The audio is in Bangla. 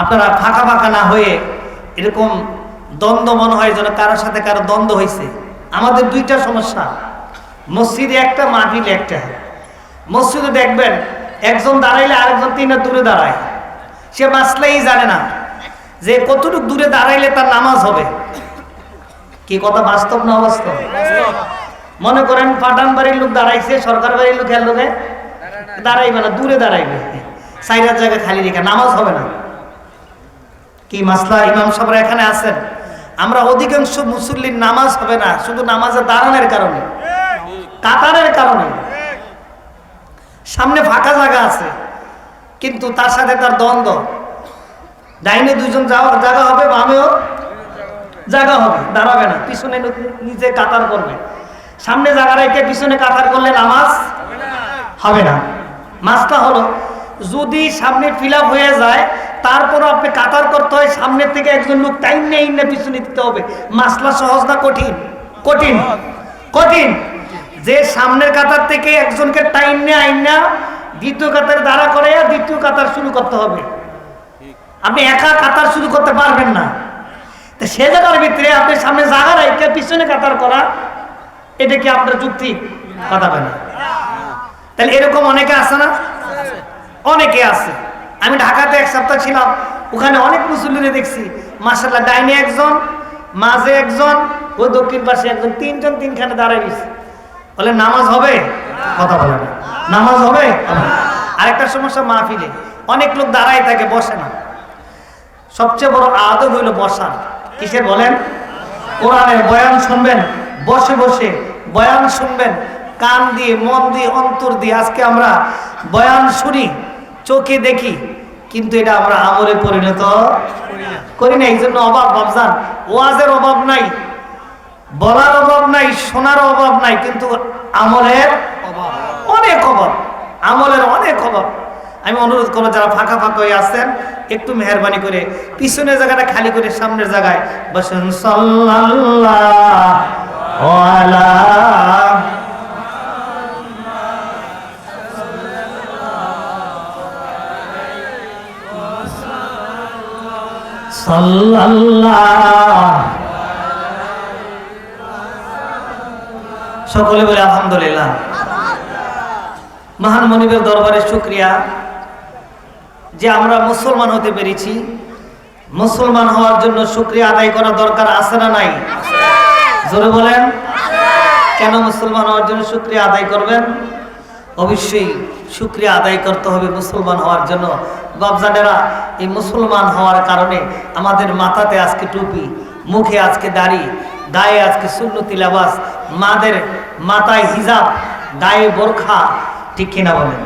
আপনারা ফাঁকা ফাঁকা না হয়ে এরকম দ্বন্দ্ব মনে হয় যেন কারোর সাথে কারও দ্বন্দ্ব হয়েছে আমাদের দুইটা সমস্যা। মসজিদে একটা, মাহফিলে একটা। মসজিদে দেখবেন, একজন দাঁড়াইলে আরেকজন তিন দূরে দাঁড়ায়। সে মাসলাই জানে না যে কতটুকু দূরে দাঁড়াইলে তার নামাজ হবে। কি কথা বাস্তব না অবাস্তব? মনে করেন পাঠান বাড়ির লোক দাঁড়াইছে, সরকার বাড়ির লোক লোকে দাঁড়াইবে না, দূরে দাঁড়াইবে। সাইডার জায়গায় খালি রেখে নামাজ হবে না। কি মাসলা? ইমাম সাহেবরা এখানে আছেন। আমরা অধিকাংশ মুসল্লির নামাজ হবে না, শুধু নামাজে দাঁড়ানোর কারণে, কাতারের কারণে। সামনে ফাঁকা জায়গা আছে, কিন্তু তার সাথে তার দ্বন্দ্ব। ডাইনে দুজন যাওয়ার জায়গা হবে বামেও জায়গা হবে, দাঁড়াবে না, পিছনে নিজে কাতার করবে। সামনে জায়গা রেখে পিছনে কাতার করলে নামাজ হবে না। মাছটা হলো, যদি সামনে ফিল হয়ে যায় তারপর আপনি কাতার করতে হয় সামনের থেকে একজন লোক টাইম নেই না পিছনে দিতে হবে। মাসলা সহজ না কঠিন? কঠিন। কঠিন। যে সামনের কাতার থেকে একজনকে টাইম নিয়ে আইন না দ্বিতীয় কাতারে দাঁড়া করে দ্বিতীয় কাতার শুরু করতে হবে। আপনি একা কাতার শুরু করতে পারবেন না। তো সে জায়গার ভিতরে আপনি সামনে জায়গা রেখে পিছনে কাতার করা, এটা কি আপনার যুক্তি? কথা বলে তাহলে এরকম অনেকে আছে না? অনেকে আছে। আমি ঢাকাতে এক সপ্তাহ ছিলাম, ওখানে অনেক মুসল্লিনে দেখছি। মাসাল্লাহ ডাইনে একজন, মাঝে একজন, ও দক্ষিণ পাশে একজন, তিনজন তিনখানে দাঁড়ায় গেছে বলে, নামাজ হবে? কথা বলে না। নামাজ হবে? আরেকটা সমস্যা মাহফিলে, অনেক লোক দাঁড়ায় থাকে, বসে না। সবচেয়ে বড় আদব হইল বসার কিসের বলেন? কোরআনের বয়ান শুনবেন, বসে বসে বয়ান শুনবেন। কান দিয়ে, মন দিয়ে, অন্তর দিয়ে আজকে আমরা বয়ান শুনি। চোখে দেখি, কিন্তু এটা আমরা আমলে পরিণত করি না এই জন্য অভাব ভাবজান ওয়াজের অভাব নাই, বলার অভাব নাই, শোনার অভাব নাই, কিন্তু আমলের অভাব। অনেক অভাব, আমলের অনেক অভাব। আমি অনুরোধ করব, যারা ফাঁকা ফাঁকা হয়ে আসছেন একটু মেহরবানি করে, পিছনের জায়গাটা খালি করে সামনের জায়গায় বসেন, সাল্লাল্লাহু সকলে বলে আলহামদুলিল্লাহ। মহান মনিবের দরবারে শুক্রিয়া যে আমরা মুসলমান হতে পেরেছি। মুসলমান হওয়ার জন্য শুক্রিয়া আদায় করা দরকার আছে না নাই? জোরে বলেন। কেন মুসলমান হওয়ার জন্য শুক্রিয়া আদায় করবেন? অবশ্যই শুক্রিয়া আদায় করতে হবে মুসলমান হওয়ার জন্য। বাবজানেরা এই মুসলমান হওয়ার কারণে আমাদের মাথাতে আজকে টুপি, মুখে আজকে দাড়ি গায়ে আজকে সুন্নতি লেবাস, মাদের মাথায় হিজাব গায়ে বোরখা, ঠিক কিনা বলেন?